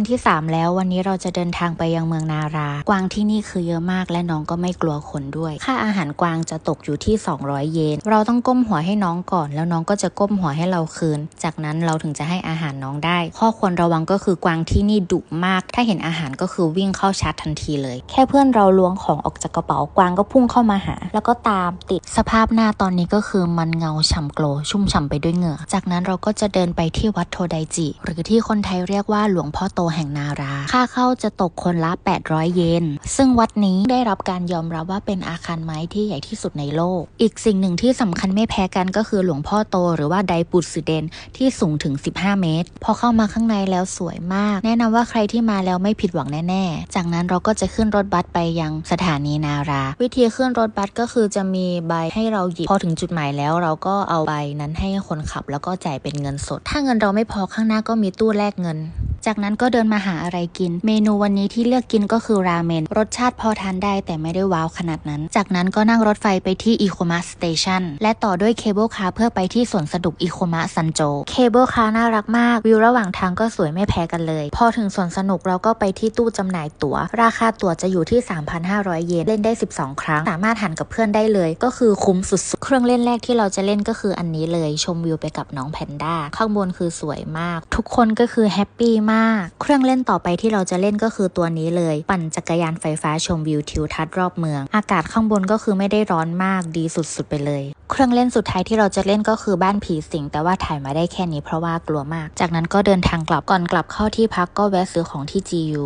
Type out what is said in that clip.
วันที่ 3 แล้ววันนี้เราจะเดินทางไปยังเมืองนารากวางที่นี่คือเยอะมากและน้องก็ไม่กลัวคนด้วย ค่าอาหารกวางจะตกอยู่ที่ 200 เยน เราต้องก้มหัวให้น้องก่อน แล้วน้องก็จะก้มหัวให้เราคืน จากนั้นเราถึงจะให้อาหารน้องได้ ข้อควรระวังก็คือกวางที่นี่ดุมาก ถ้าเห็นอาหารก็คือวิ่งเข้าชาร์จทันทีเลย แค่เพื่อนเราล้วงของออกจากกระเป๋ากวางก็พุ่งเข้ามาหา แล้วก็ตามติดสภาพหน้าตอนนี้ก็คือมันเงาฉ่ำโกลชุ่มฉ่ำไปด้วยเหงื่อ จากนั้นเราก็จะเดินไปที่วัดโทไดจิ หรือที่คนไทยเรียกว่าหลวงพ่อโตแห่งนารา ค่าเข้าจะตกคนละ 800 เยน ซึ่งวัดนี้ได้รับการยอมรับว่าเป็นอาคารไม้ที่ใหญ่ที่สุดในโลก อีกสิ่งหนึ่งที่สำคัญไม่แพ้กันก็คือหลวงพ่อโตหรือว่าไดปุตสึเดนที่สูงถึง 15 เมตร พอเข้ามาข้างในแล้วสวยมาก แนะนำว่าใครที่มาแล้วไม่ผิดหวังแน่ ๆ จากนั้นเราก็จะขึ้นรถบัสไปยังสถานีนารา วิธีขึ้นรถบัสก็คือจะมีใบให้เราหยิบพอถึงจุดหมายแล้วเราก็เอาใบนั้นให้คนขับ แล้วก็จ่ายเป็นเงินสด ถ้าเงินเราไม่พอข้างหน้าก็มีตู้แลกเงิน จากนั้นก็เดินมาหาอะไรกิน เมนูวันนี้ที่เลือกกินก็คือราเมน รสชาติพอทานได้แต่ไม่ได้ว้าวขนาดนั้น จากนั้นก็นั่งรถไฟไปที่อีโคมะสเตชันและต่อด้วยเคเบิลคาร์เพื่อไปที่สวนสนุกอีโคมะซันโจ เคเบิลคาร์น่ารักมาก วิวระหว่างทางก็สวยไม่แพ้กันเลย พอถึงสวนสนุกเราก็ไปที่ตู้จำหน่ายตั๋ว ราคาตั๋วจะอยู่ที่ 3,500 เยน เล่นได้ 12 ครั้ง สามารถหันกับเพื่อนได้เลย ก็คือคุ้มสุดๆ เครื่องเล่นแรกที่เราจะเล่นก็คืออันนี้เลย ชมวิวไปกับน้องแพนด้า ข้างบนคือสวยมาก ทุกคนก็คือแฮปปี้มาก เครื่องเล่นต่อไปที่เราจะเล่นก็คือตัวนี้เลย ปั่นจักรยานไฟฟ้าชมวิวทิวทัศน์รอบเมือง อากาศข้างบนก็คือไม่ได้ร้อนมากดีสุดๆไปเลย เครื่องเล่นสุดท้ายที่เราจะเล่นก็คือบ้านผีสิงแต่ว่าถ่ายมาได้แค่นี้เพราะว่ากลัวมาก จากนั้นก็เดินทางกลับก่อนกลับเข้าที่พักก็แวะซื้อของที่ GU